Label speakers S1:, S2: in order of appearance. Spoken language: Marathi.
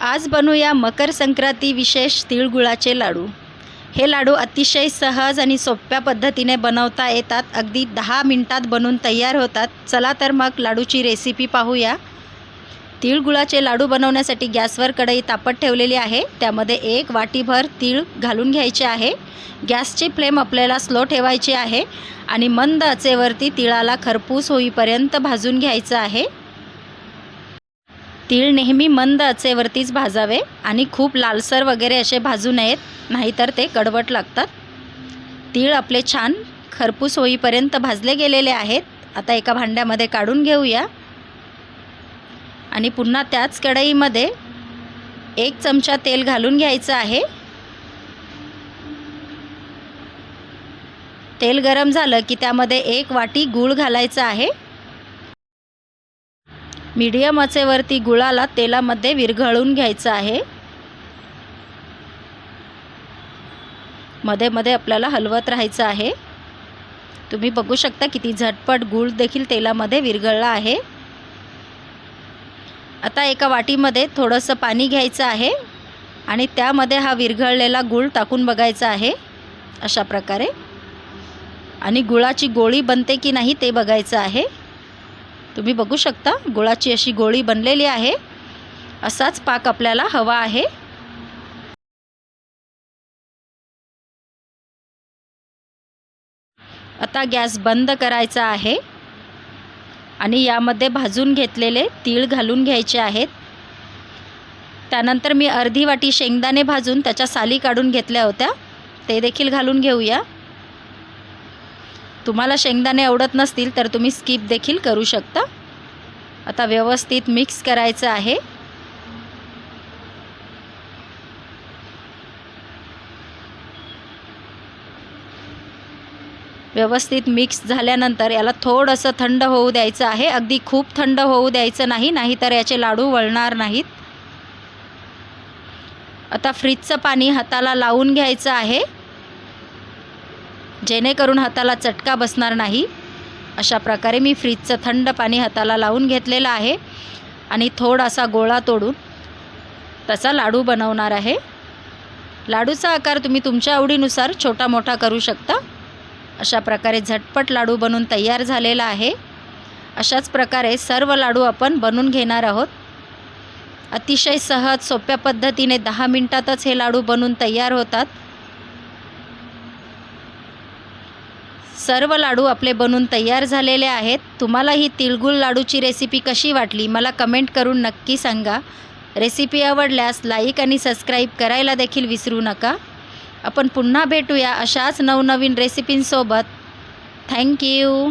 S1: आज बनवूया मकर संक्रांती विशेष तिळगुळाचे लाडू. हे लाडू अतिशय सहज आणि सोप्या पद्धतीने बनवता येतात. अगदी दहा मिनटात बनून तयार होतात. चला तर मग लाडूची रेसिपी पाहूया. तिळगुळाचे लाडू बनवण्यासाठी गॅसवर कढई तापत ठेवलेली आहे. त्यामध्ये एक वाटीभर तीळ घालून घ्यायचे आहे. गॅसची फ्लेम आपल्याला स्लो ठेवायची आहे आणि मंद आचेवरती तिळाला खरपूस होईपर्यंत भाजून घ्यायचं आहे. तीळ नेहमी मंद आचेवरतीच भाजावे आणि खूप लालसर वगैरे असे भाजू नयेत नाहीतर ते कडवट लागतात. तीळ आपले छान खरपूस होईपर्यंत भाजले गेलेले आहेत. आता एका भांड्यामध्ये काढून घेऊया. आणि पुन्हा त्याच कढईमध्ये एक चमचा तेल घालून घ्यायचं आहे. तेल गरम झालं की त्यामध्ये एक वाटी गूळ घालायचं आहे. मीडियम आचेवरती गुळाला तेलामध्ये विरघळून घ्यायचं आहे. मध्ये मध्ये आपल्याला हलवत राहायचं आहे. तुम्ही बघू शकता किती झटपट गूळ देखील तेलामध्ये विरघळला आहे. आता एका वाटीमध्ये थोडंसं पाणी घ्यायचं आहे आणि त्यामध्ये हा विरघळलेला गूळ टाकून बघायचा आहे अशा प्रकारे. आणि गुळाची गोळी बनते की नाही ते बघायचं आहे. तुम्ही बघू शकता गुळाची अशी गोळी बनलेली आहे. असाच पाक आपल्याला हवा आहे. आता गॅस बंद करायचा आहे. आणि यामध्ये भाजून घेतलेले तीळ घालून घ्यायचे आहेत. त्यानंतर मी अर्धी वाटी शेंगदाणे भाजून त्याच्या साली काढून घेतल्या होत्या. ते देखील घालून घेऊया. तुम्हाला शेंगदाणे आवडत नसतील तर तुम्ही स्किप देखील करू शकता. आता व्यवस्थित मिक्स करायचं आहे. व्यवस्थित मिक्स झाल्यानंतर याला थोडंसं थंड होऊ द्यायचं आहे. अगदी खूप थंड होऊ द्यायचं नाही नाहीतर याचे लाडू वळणार नाहीत. आता फ्रीजचं पाणी हाताला लावून घ्यायचं आहे. जेणेकरून हाताला चटका बसणार नाही. अशा प्रकारे मी फ्रीजचं थंड पाणी हाताला लावून घेतलेलं आहे आणि थोडासा गोळा तोडून तसा लाडू बनवणार आहे. लाडूचा आकार तुम्ही तुमच्या आवडीनुसार छोटा मोठा करू शकता. अशा प्रकारे झटपट लाडू बनून तयार झालेला आहे. अशाच प्रकारे सर्व लाडू आपण बनवून घेणार आहोत. अतिशय सहज सोप्या पद्धतीने दहा मिनटातच हे लाडू बनून तयार होतात. सर्व लाडू आपले बनून तयार झालेले आहेत. तुम्हाला ही तिळगुळ लाडूची रेसिपी कशी वाटली? मला कमेंट करून नक्की सांगा. रेसिपी आवडल्यास लाईक आणि सबस्क्राईब करायला देखील विसरू नका. आपण पुन्हा भेटूया अशाच नवनवीन रेसिपींसोबत थँक्यू